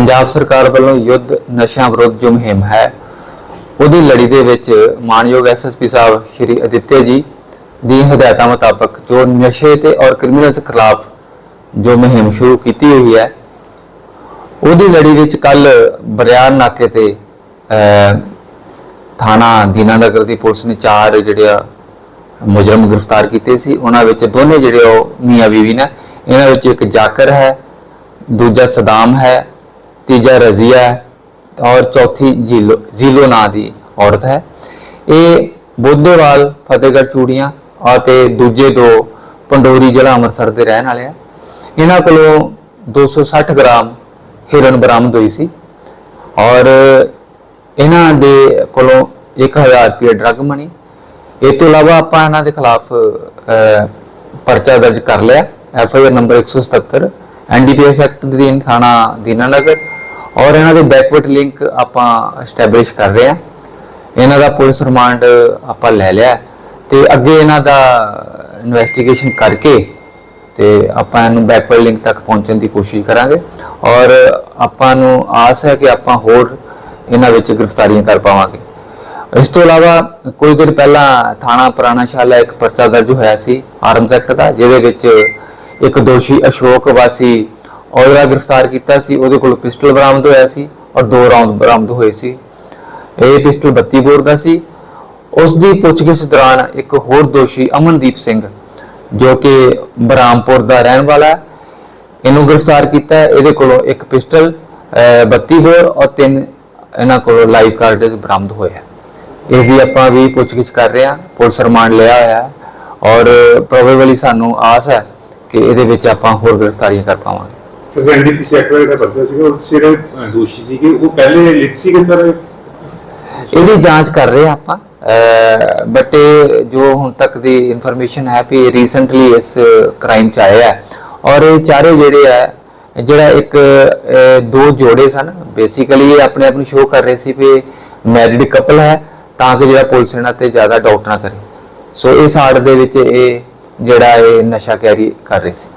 ਪੰਜਾਬ ਸਰਕਾਰ ਵੱਲੋਂ ਯੁੱਧ ਨਸ਼ਿਆਂ ਵਿਰੁੱਧ ਜੋ ਮੁਹਿੰਮ ਹੈ ਉਹਦੀ ਲੜੀ ਦੇ ਵਿੱਚ ਮਾਨਯੋਗ ਐਸਐਸਪੀ ਸਾਹਿਬ ਸ਼੍ਰੀ ਅਦਿੱਤਿਆ ਜੀ ਦੀ ਹਦਾਇਤਾਂ ਮੁਤਾਬਕ ਜੋ ਨਸ਼ੇ ਤੇ ਔਰ ਕ੍ਰਿਮੀਨਲਸ ਖਿਲਾਫ ਜੋ ਮੁਹਿੰਮ ਸ਼ੁਰੂ ਕੀਤੀ ਹੋਈ ਹੈ ਉਹਦੀ ਲੜੀ ਵਿੱਚ ਕੱਲ ਬਰਿਆਨ ਨਾਕੇ ਤੇ ਅਹ, ਥਾਣਾ ਦੀਨਾਨਗਰ ਦੀ ਪੁਲਿਸ ਨੇ ਚਾਰ ਜਿਹੜੇ ਆ ਮੁਜਰਮ ਗ੍ਰਿਫਤਾਰ ਕੀਤੇ ਸੀ। ਉਹਨਾਂ ਵਿੱਚ ਦੋਨੇ ਜਿਹੜੇ ਉਹ ਮੀਆਂ ਬੀਵੀ ਨੇ। ਇਹਨਾਂ ਵਿੱਚ ਇੱਕ ਜਾਕਰ ਹੈ ਦੂਜਾ ਸਦਾਮ ਹੈ ਤੀਜਾ ਰਜ਼ੀਆ ਹੈ ਔਰ ਚੌਥੀ ਜੀਲੋ ਜੀਲੋ ਨਾਂ ਦੀ ਔਰਤ ਹੈ। ਇਹ ਬੋਧੇਵਾਲ, ਫਤਿਹਗੜ੍ਹ ਚੂੜੀਆਂ ਅਤੇ ਦੂਜੇ ਦੋ ਪੰਡੋਰੀ ਜ਼ਿਲ੍ਹਾ ਅੰਮ੍ਰਿਤਸਰ ਦੇ ਰਹਿਣ ਵਾਲੇ ਆ। ਇਹਨਾਂ ਕੋਲੋਂ 260 ਗ੍ਰਾਮ ਹਿਰਨ ਬਰਾਮਦ ਹੋਈ ਸੀ ਔਰ ਇਹਨਾਂ ਦੇ ਕੋਲੋਂ 1000 ਰੁਪਏ ਡਰੱਗ ਮਣੀ ਇਹ ਤੋਂ ਇਲਾਵਾ ਆਪਾਂ ਇਹਨਾਂ ਦੇ ਖਿਲਾਫ ਪਰਚਾ ਦਰਜ ਕਰ ਲਿਆ। F I R number 177 NDPS act ਦੇ ਅਧੀਨ ਥਾਣਾ ਦੀਨਾਨਗਰ ਔਰ ਇਹਨਾਂ ਦੇ ਬੈਕਵਰਡ ਲਿੰਕ ਆਪਾਂ ਐਸਟੈਬਲਿਸ਼ ਕਰ ਰਹੇ ਹਾਂ। ਇਹਨਾਂ ਦਾ ਪੁਲਿਸ ਰਿਮਾਂਡ ਆਪਾਂ ਲੈ ਲਿਆ ਤੇ ਅੱਗੇ ਇਹਨਾਂ ਦਾ ਇਨਵੈਸਟੀਗੇਸ਼ਨ ਕਰਕੇ ਤੇ ਆਪਾਂ ਇਹਨੂੰ ਬੈਕਵਰਡ ਲਿੰਕ ਤੱਕ ਪਹੁੰਚਣ ਦੀ ਕੋਸ਼ਿਸ਼ ਕਰਾਂਗੇ। ਔਰ ਆਪਾਂ ਨੂੰ ਆਸ ਹੈ ਕਿ ਆਪਾਂ ਹੋਰ ਇਹਨਾਂ ਵਿੱਚ ਗ੍ਰਿਫਤਾਰੀਆਂ ਕਰ ਪਾਵਾਂਗੇ। ਇਸ ਤੋਂ ਇਲਾਵਾ ਕੁਝ ਦਿਨ ਪਹਿਲਾਂ ਥਾਣਾ ਪੁਰਾਣਾਸ਼ਾਲਾ ਇੱਕ ਪਰਚਾ ਦਰਜ ਹੋਇਆ ਸੀ ਆਰਮਸ ਐਕਟ ਦਾ, ਜਿਹਦੇ ਵਿੱਚ ਇੱਕ ਦੋਸ਼ੀ ਅਸ਼ੋਕ ਵਾਸੀ ਔਜਲਾ ਗ੍ਰਿਫਤਾਰ ਕੀਤਾ ਸੀ ਉਹਦੇ ਕੋਲ ਪਿਸਟਲ ਬਰਾਮਦ ਹੋਇਆ ਸੀ ਔਰ ਦੋ ਰਾਉਂਡ ਬਰਾਮਦ ਹੋਏ ਸੀ। ਇਹ ਪਿਸਟਲ 32 ਬੋਰ ਦਾ ਸੀ। ਉਸ ਦੀ ਪੁੱਛਗਿੱਛ ਦੌਰਾਨ ਇੱਕ ਹੋਰ ਦੋਸ਼ੀ ਅਮਨਦੀਪ ਸਿੰਘ ਜੋ ਕਿ ਬਰਾਮਪੁਰ ਦਾ ਰਹਿਣ ਵਾਲਾ ਹੈ ਇਹਨੂੰ ਗ੍ਰਿਫਤਾਰ ਕੀਤਾ ਇਹਦੇ ਕੋਲੋਂ ਇੱਕ ਪਿਸਟਲ ਅਹ, 32 ਬੋਰ ਔਰ ਤਿੰਨ ਇਹਨਾਂ ਕੋਲੋਂ ਲਾਈਵ ਕਾਰਡ ਬਰਾਮਦ ਹੋਏ ਹੈ। ਇਸ ਦੀ ਆਪਾਂ ਵੀ ਪੁੱਛਗਿੱਛ ਕਰ ਰਹੇ ਹਾਂ। ਪੁਲਿਸ ਰਿਮਾਂਡ ਲਿਆ ਹੋਇਆ ਹੈ। ਔਰ ਪ੍ਰੋਬੇਬਲੀ ਸਾਨੂੰ ਆਸ ਹੈ ਕਿ ਇਹਦੇ ਵਿੱਚ ਆਪਾਂ ਹੋਰ ਗ੍ਰਿਫਤਾਰੀਆਂ ਕਰ ਪਾਵਾਂਗੇ। ਸਰ ਐਨਡੀਪੀਸੀ ਐਕਟ ਦਾ ਪਰਚਾ ਸੀਗਾ ਉਹ 'ਚ ਜਿਹੜੇ ਅਹ, ਦੋਸ਼ੀ ਉਹ ਪਹਿਲੇ ਲਿਖ ਸੀਗੇ ਸਰ ਇਹਦੀ ਜਾਂਚ ਕਰ ਰਹੇ ਆਪਾਂ। ਬਟ ਜੋ ਹੁਣ ਤੱਕ ਦੀ ਇਨਫੋਰਮੇਸ਼ਨ ਹੈ ਵੀ ਰੀਸੈਂਟਲੀ ਇਸ ਕ੍ਰਾਈਮ ਚ ਆਇਆ ਔਰ ਇਹ ਚਾਰੇ ਜਿਹੜੇ ਹੈ ਜਿਹੜਾ ਇੱਕ ਦੋ ਜੋੜੇ ਸਨ। ਬੇਸਿਕਲੀ ਇਹ ਆਪਣੇ ਆਪ ਨੂੰ ਸ਼ੋਅ ਕਰ ਰਹੇ ਸੀ ਵੀ ਮੈਰਿਡ ਕਪਲ ਹੈ ਤਾਂ ਕਿ ਜਿਹੜਾ ਪੁਲਿਸ ਇਹਨਾਂ ਤੇ ਜ਼ਿਆਦਾ ਡਾਊਟ ਨਾ ਕਰੇ। ਸੋ ਇਸ ਆੜ ਦੇ ਵਿੱਚ ਇਹ ਜਿਹੜਾ ਇਹ ਨਸ਼ਾ ਕੈਰੀ ਕਰ ਰਹੇ ਸੀ।